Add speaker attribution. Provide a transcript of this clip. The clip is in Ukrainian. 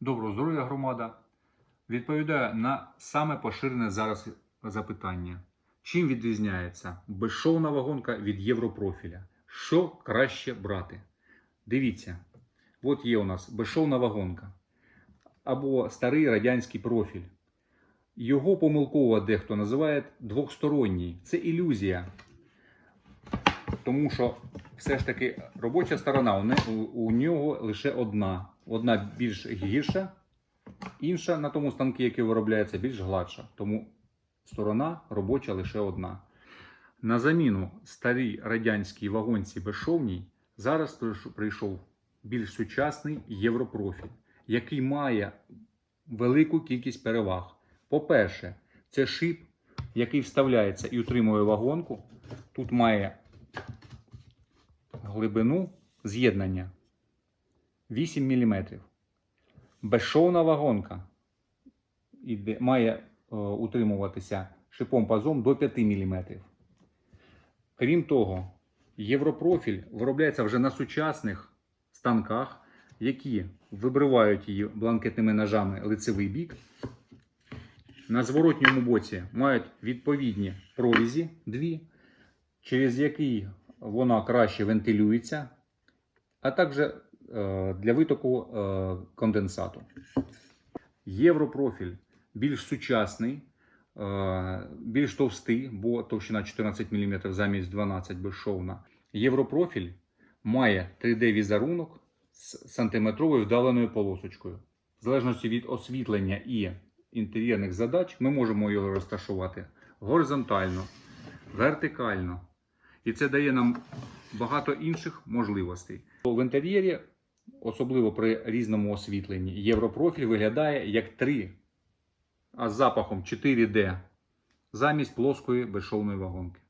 Speaker 1: Доброго здоров'я, громада. Відповідаю на саме поширене зараз запитання. Чим відрізняється безшовна вагонка від європрофіля? Що краще брати? Дивіться, от є у нас безшовна вагонка або старий радянський профіль. Його помилково дехто називає двохсторонній. Це ілюзія. Тому що все ж таки робоча сторона у, нього лише одна. Одна більш гірша, інша на тому станку, який виробляється, більш гладша. Тому сторона робоча лише одна. На заміну старій радянській вагонці безшовній зараз прийшов більш сучасний європрофіль, який має велику кількість переваг. По-перше, це шип, який вставляється і утримує вагонку. Тут має глибину з'єднання 8 мм. Безшовна вагонка має е, утримуватися шипом пазом до 5 мм. Крім того, європрофіль виробляється вже на сучасних станках, які вибривають її бланкетними ножами лицевий бік. На зворотньому боці мають відповідні прорізі дві, через які вона краще вентилюється, а також для витоку е, конденсату. Європрофіль більш сучасний, е, більш товстий, бо товщина 14 мм замість 12 безшовна. Європрофіль має 3D-візерунок з сантиметровою вдаленою полосочкою. В залежності від освітлення і інтер'єрних задач, ми можемо його розташувати горизонтально, вертикально. І це дає нам багато інших можливостей. В інтер'єрі, особливо при різному освітленні, європрофіль виглядає як 3, а з запахом 4D замість плоскої безшовної вагонки.